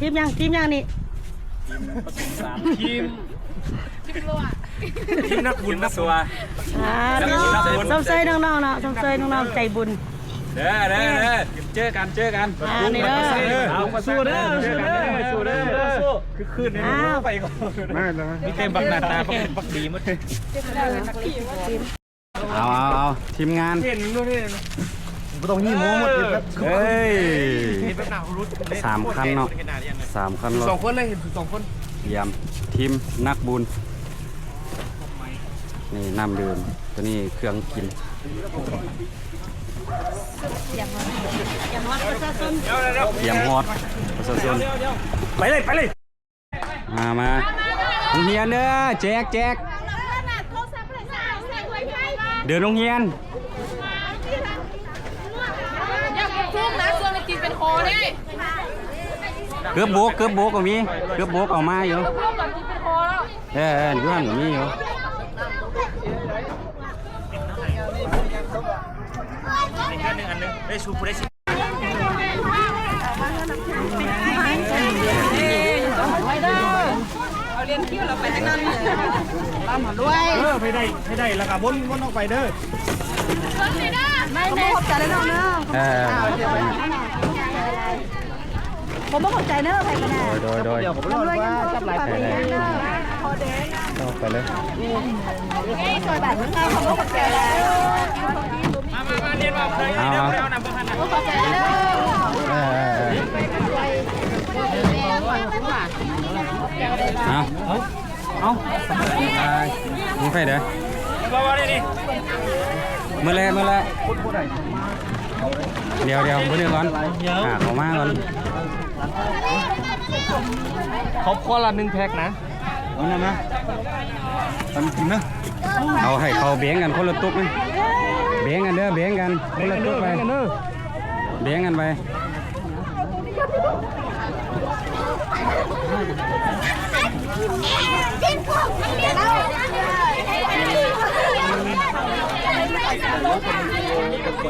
ทีมยังทีมยังนี่ทีมทีมนักบุญนักสัวอ่าทีมนักบุญสมเสยน้องๆเนาะสมเสยน้องๆใจบุญเด้อเด้อเด้อเจอกันเจอกันอ่านี่เด้อเอามาสู้เด้อสู้เด้อสู้เด้อสู้คือคืนนี้อ้าวไปก่อนไม่เลยมีเต็มบักหน้าตาบักเป็นบักดีหมดเอาเอาเอาทีมงานเห็นดูนี่ตรงนี้โม้หมดเฮ้ยนี่เป็น หนาวรุดสามคันเนาะสามคันรถสองคนเลยเห็นสองคนเยี่ยมทีมนักบุญนี่น้ำดื่มตัวนี้เครื่องกิน อย่างวัดประชาชนเดี๋ยวเดี๋ยวเยี่ยมฮอดประชาชนไปเลยไปเลยมามาโรงเรียนเด้อแจกแจก เดินโรงเรียน อย่าพุ่งนะช่วงนี้กินเป็นโคนี่ เกือบโบกเกือบโบกก็มีเกือบโบกเออกมาอยู่พุ่งก่อนกินเป็นโคแล้วเออเอออยู่นั่นก็มีอยู่อีกอันหนึ่งอันหนึ่งได้ชูได้ชิเอาเรียนคิ้วเราไปทางนั้นเลยเออไปได้ไปได้แล้วก็บนบนออกไปเด้อไม่ไม่ขอบใจแล้วน้องเนาะ เออผมบ่เข้าใจเด้อไปกันนะโดยโดยโดยผมรอดว่าจับหลายไปเลยเอาไปเลยซอยบ้านเมืองเขาบ่เข้าใจแล้วมามามาเรียนมาเคยเอาเดี๋ยวเอาเดี๋ยวนะเพื่อนนะเข้าใจเด้อเออเออเออเอาเอาเอามึงไปเด้อมามาดิดิมื่อไรมื่อไร เดี๋ยวเดี๋ยวมื่อเดี๋ยวก่อนหาเขามาก่อนเขาข้อละหนึ่งแพ็คนะเอาหน่อยนะตอนกินนะเอาให้เขาเบี้ยงกันคนละตุ๊กนะเบี้ยงกันเด้อเบี้ยงกันคนละตุ๊กไปเบี้ยงกันไปไปไปไปผู้ใดได้แล้ว เ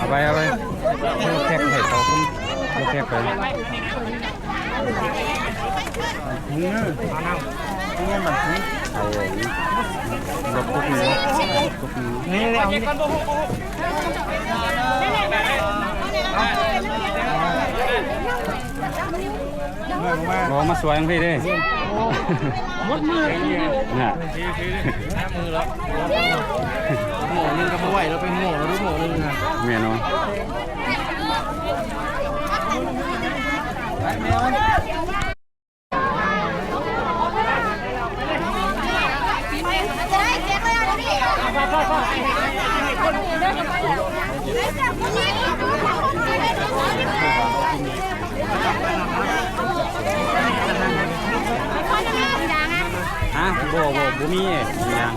อาไปเอาไปเอาแท็กให้เขาคุณเอาแท็กไปเอาไว้รถตุ๊กนี้ตุ๊กนี้นี่เลยเอาคนโบก โบกบอกมาสวยจังพี่เด้มดมือน่ะหน้ามือแล้วหมอนึงก็ไม่ไหวแล้วเป็นหมอแล้วหมอนึงนะเมียน้อง ฮะโบโบบุมีอย่าง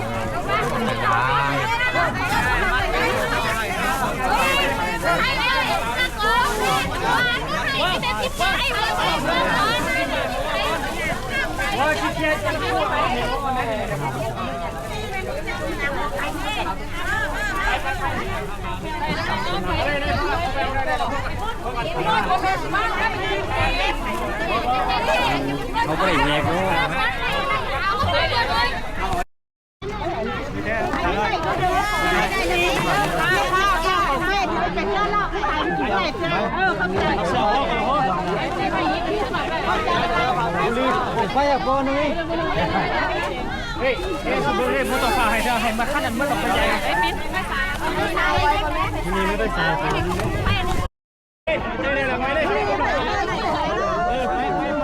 เขาก็ได้แยกด้วยไปอะก่อนเลยเฮ้ยเฮ้ยสมบูรณ์เลยมุตตาให้เธอให้มาขั้นนั้นมันหลบไปใหญ่ไอ้ปิ๊ดที่นี่ไม่ได้ใส่เฮ้ยเร็วๆไปเลยเออไปไปไป